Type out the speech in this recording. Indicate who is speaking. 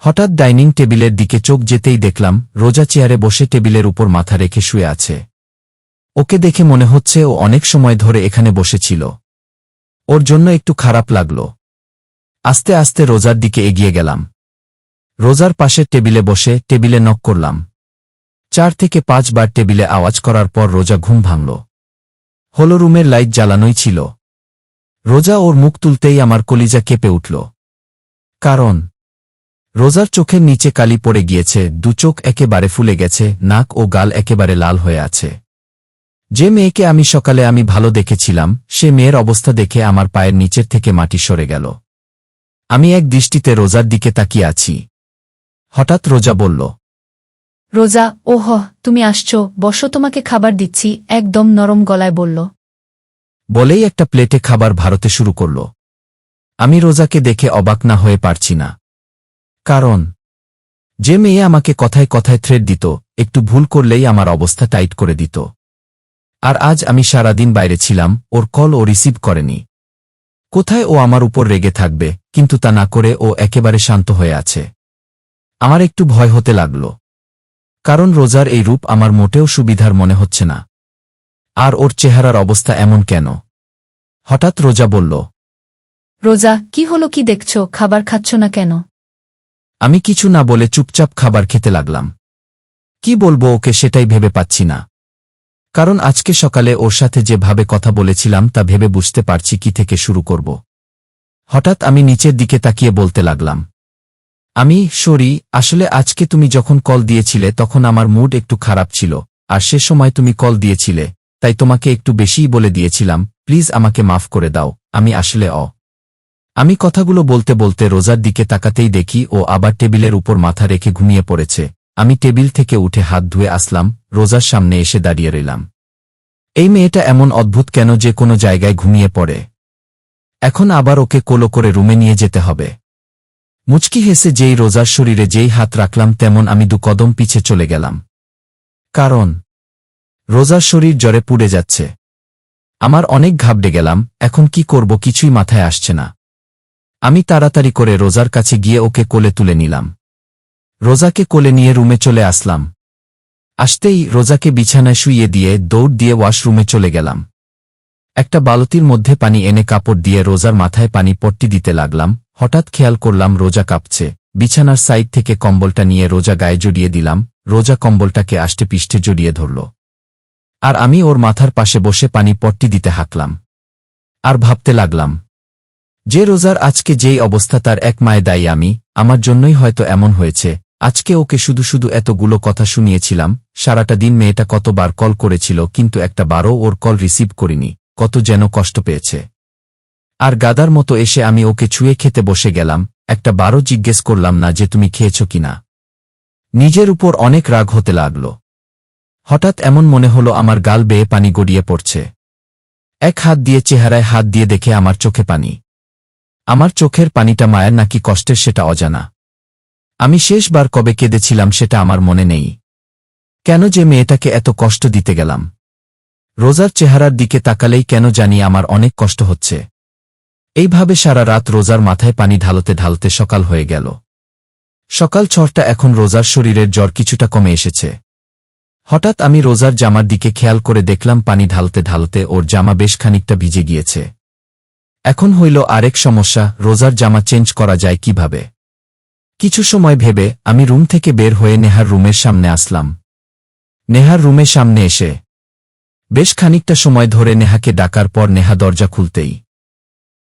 Speaker 1: হঠাৎ ডাইনিং টেবিলের দিকে চোখ যেতেই দেখলাম, রোজা চেয়ারে বসে টেবিলের উপর মাথা রেখে শুয়ে আছে। ওকে দেখে মনে হচ্ছে ও অনেক সময় ধরে এখানে বসেছিল। ওর জন্য একটু খারাপ লাগল। আস্তে আস্তে রোজার দিকে এগিয়ে গেলাম। রোজার পাশের টেবিলে বসে টেবিলে নক করলাম। চার থেকে পাঁচবার টেবিলে আওয়াজ করার পর রোজা ঘুম ভাঙল। হলো রুমের লাইট জ্বালানোই ছিল। রোজা ওর মুখ তুলতেই আমার কলিজা কেঁপে উঠল। কারণ রোজার চোখের নিচে কালি পড়ে গিয়েছে দু চোখ একেবারে ফুলে গেছে নাক ও গাল একেবারে লাল হয়ে আছে। যে মেয়েকে আমি সকালে আমি ভালো দেখেছিলাম সে মেয়ের অবস্থা দেখে আমার পায়ের নিচের থেকে মাটি সরে গেল। আমি এক দৃষ্টিতে রোজার দিকে তাকিয়ে আছি। হঠাৎ রোজা বলল
Speaker 2: রোজা ওহ তুমি আসছো বসো তোমাকে খাবার দিচ্ছি একদম নরম গলায় বলল।
Speaker 1: বলেই একটা প্লেটে খাবার ভারতে শুরু করল। আমি রোজাকে দেখে অবাক না হয়ে পারছি না। কারণ, যে মেয়ে আমাকে কথায় কথায় থ্রেড দিত, একটু ভুল করলেই আমার অবস্থা টাইট করে দিত। আর আজ আমি সারাদিন বাইরে ছিলাম, ওর কল ও রিসিভ করেনি। কোথায় ও আমার উপর রেগে থাকবে, কিন্তু তা না করে ও একেবারে শান্ত হয়ে আছে। আমার একটু ভয় হতে লাগল। কারণ রোজার এই রূপ আমার মোটেও সুবিধার মনে হচ্ছে না। আর ওর চেহারার অবস্থা এমন কেন? হঠাৎ রোজা বলল,
Speaker 2: রোজা, কি হলো, কি দেখছ? খাবার খাচ্ছ না কেন?
Speaker 1: আমি কিছু না বলে চুপচাপ খাবার খেতে লাগলাম। কি বলব ওকে সেটাই ভেবে পাচ্ছি না। কারণ আজকে সকালে ওর সাথে যেভাবে কথা বলেছিলাম তা ভেবে বুঝতে পারছি কি থেকে শুরু করব। হঠাৎ আমি নিচের দিকে তাকিয়ে বলতে লাগলাম, আমি, সরি, আসলে আজকে তুমি যখন কল দিয়েছিলে তখন আমার মুড একটু খারাপ ছিল, আর সে সময় তুমি কল দিয়েছিলে, তাই তোমাকে একটু বেশিই বলে দিয়েছিলাম, প্লিজ আমাকে মাফ করে দাও, আমি আসলে অ আমি কথাগুলো বলতে বলতে রোজার দিকে তাকাতেই দেখি ও আবার টেবিলের উপর মাথা রেখে ঘুমিয়ে পড়েছে। আমি টেবিল থেকে উঠে হাত ধুয়ে আসলাম, রোজার সামনে এসে দাঁড়িয়ে রইলাম। এই মেয়েটা এমন অদ্ভুত কেন যে কোনো জায়গায় ঘুমিয়ে পড়ে? এখন আবার ওকে কোলো করে রুমে নিয়ে যেতে হবে। মুচকি হেসে যেই রোজার শরীরে যেই হাত রাখলাম তেমন আমি দু কদম পিছে চলে গেলাম। কারণ? রোজার শরীর জ্বরে পুড়ে যাচ্ছে। আমার অনেক ঘাবড়ে গেলাম, এখন কি করব কিছুই মাথায় আসছে না। আমি তাড়াতাড়ি করে রোজার কাছে গিয়ে ওকে কোলে তুলে নিলাম। রোজাকে কোলে নিয়ে রুমে চলে আসলাম। আসতেই রোজাকে বিছানায় শুইয়ে দিয়ে দৌড় দিয়ে ওয়াশরুমে চলে গেলাম। একটা বালতির মধ্যে পানি এনে কাপড় দিয়ে রোজার মাথায় পানি পট্টি দিতে লাগলাম। হঠাৎ খেয়াল করলাম রোজা কাঁপছে। বিছানার সাইড থেকে কম্বলটা নিয়ে রোজা গায়ে জড়িয়ে দিলাম। রোজা কম্বলটাকে আষ্টে পিষ্টে জড়িয়ে ধরল। আর আমি ওর মাথার পাশে বসে পানি পট্টি দিতে হাঁকলাম আর ভাবতে লাগলাম যে রোজার আজকে যেই অবস্থা তার এক মায়ে দায়ী আমি, আমার জন্যই হয়তো এমন হয়েছে। আজকে ওকে শুধু শুধু এতগুলো কথা শুনিয়েছিলাম, সারাটা দিন মেয়েটা কতবার কল করেছিল, কিন্তু একটা বারও ওর কল রিসিভ করিনি, কত যেন কষ্ট পেয়েছে। আর গাদার মতো এসে আমি ওকে ছুঁয়ে খেতে বসে গেলাম, একটা বারও জিজ্ঞেস করলাম না যে তুমি খেয়েছ কিনা নিজের উপর অনেক রাগ হতে লাগল। হঠাৎ এমন মনে হলো আমার গাল বেয়ে পানি গড়িয়ে পড়ছে। এক হাত দিয়ে চেহারায় হাত দিয়ে দেখে আমার চোখে পানি। আমার চোখের পানিটা মায়ের নাকি কষ্টের সেটা অজানা। আমি শেষবার কবে কেঁদেছিলাম সেটা আমার মনে নেই। কেন যে মেয়েটাকে এত কষ্ট দিতে গেলাম? রোজার চেহারার দিকে তাকালেই কেন জানি আমার অনেক কষ্ট হচ্ছে। এইভাবে সারা রাত রোজার মাথায় পানি ঢালতে ঢালতে সকাল হয়ে গেল। সকাল ছটা এখন রোজার শরীরের জ্বর কিছুটা কমে এসেছে। হঠাৎ আমি রোজার জামার দিকে খেয়াল করে দেখলাম পানি ঢালতে ঢালতে ওর জামা বেশ খানিকটা ভিজে গিয়েছে। এখন হইল আরেক সমস্যা, রোজার জামা চেঞ্জ করা যায় কীভাবে? কিছু সময় ভেবে আমি রুম থেকে বের হয়ে নেহার রুমের সামনে আসলাম। নেহার রুমের সামনে এসে বেশ খানিকটা সময় ধরে নেহাকে ডাকার পর নেহা দরজা খুলতেই